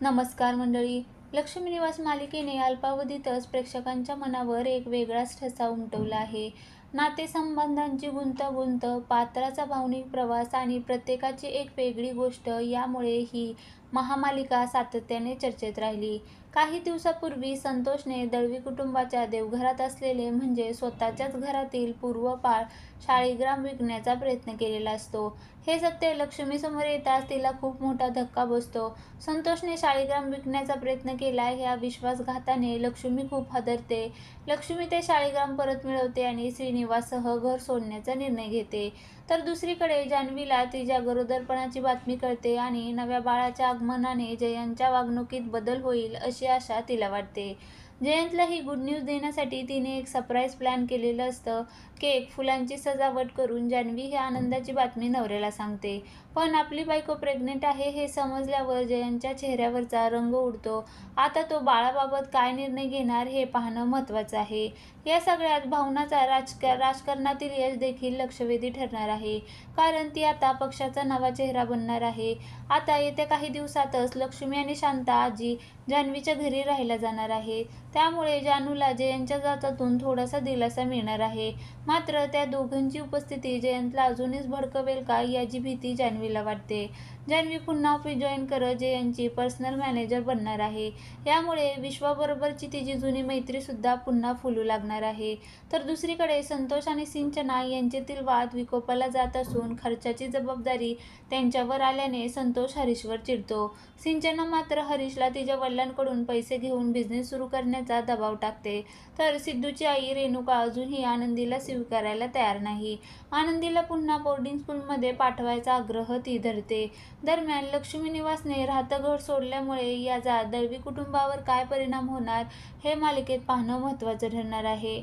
नमस्कार मंडळी. लक्ष्मी निवास मालिकेने अल्पावधीतच प्रेक्षकांच्या मनावर एक वेगळाच ठसा उमटवला आहे. नातेसंबंधांची गुंतागुंत पात्राचा भावनिक प्रवास आणि प्रत्येकाची एक वेगळी गोष्ट यामुळे ही महामालिका सातत्याने चर्चेत राहिली. काही दिवसापूर्वी संतोषने दळवी कुटुंबाच्या देवघरात असलेले म्हणजे स्वतःच्याच घरातील पूर्वपाळ शाळीग्राम विकण्याचा प्रयत्न केलेला असतो. हे सत्य लक्ष्मीसमोर येताच तिला खूप मोठा धक्का बसतो. संतोषने शाळीग्राम विकण्याचा प्रयत्न केला ह्या विश्वासघाताने लक्ष्मी खूप हादरते. लक्ष्मी ते शाळीग्राम परत मिळवते आणि श्रीनिवाससह घर सोडण्याचा निर्णय घेते. तर दुसरीकडे जान्हवीला तिच्या गरोदरपणाची बातमी कळते आणि नव्या बाळाच्या आगमनाने जयंतच्या वागणुकीत बदल होईल अशी आशा तिला वाटते. जयंतला ही गुड न्यूज देण्यासाठी तिने एक सरप्राईज प्लॅन केलेलं असतं. केक फुलांची सजावट करून जान्हवी ही आनंदाची बातमी नवऱ्याला सांगते. पण आपली बायको प्रेग्नेंट आहे हे समजल्यावर जयंतच्या चेहऱ्यावरचा रंग उडतो. आता तो बाळाबाबत काय निर्णय घेणार हे पाहणं महत्त्वाचं आहे. या सगळ्यात भावनाचा राजका राजकारणातील यश देखील लक्षवेधी ठरणार आहे. कारण ती आता पक्षाचा नवा चेहरा बनणार आहे. आता येत्या काही दिवसातच लक्ष्मी आणि शांता आजी जान्हवीच्या घरी राहायला जाणार आहे. त्यामुळे जानूला जयंतच्या जातातून थोडासा दिलासा मिळणार आहे. मात्र त्या दोघांची उपस्थिती जयंतला अजूनच भडकवेल का याची भीती जान्हवीला वाटते. जान्हवी पुन्हा ऑफिस जॉईन करत यांची पर्सनल मॅनेजर बनणार आहे. यामुळे विश्वाबरोबरची तिची जुनी मैत्रीसुद्धा पुन्हा फुलू लागणार आहे. तर दुसरीकडे संतोष आणि सिंचना यांच्यातील वाद विकोपाला जात असून खर्चाची जबाबदारी त्यांच्यावर आल्याने संतोष हरीशवर चिडतो. सिंचना मात्र हरीशला तिच्या वडिलांकडून पैसे घेऊन बिझनेस सुरू करण्याचा दबाव टाकते. तर सिद्धूची आई रेणुका अजूनही आनंदीला स्वीकारायला तयार नाही. आनंदीला पुन्हा बोर्डिंग स्कूलमध्ये पाठवायचा आग्रह ती धरते. दरम्यान लक्ष्मी निवासने राहतं घर सोडल्यामुळे याचा दळवी कुटुंबावर काय परिणाम होणार हे मालिकेत पाहणं महत्त्वाचं ठरणार आहे.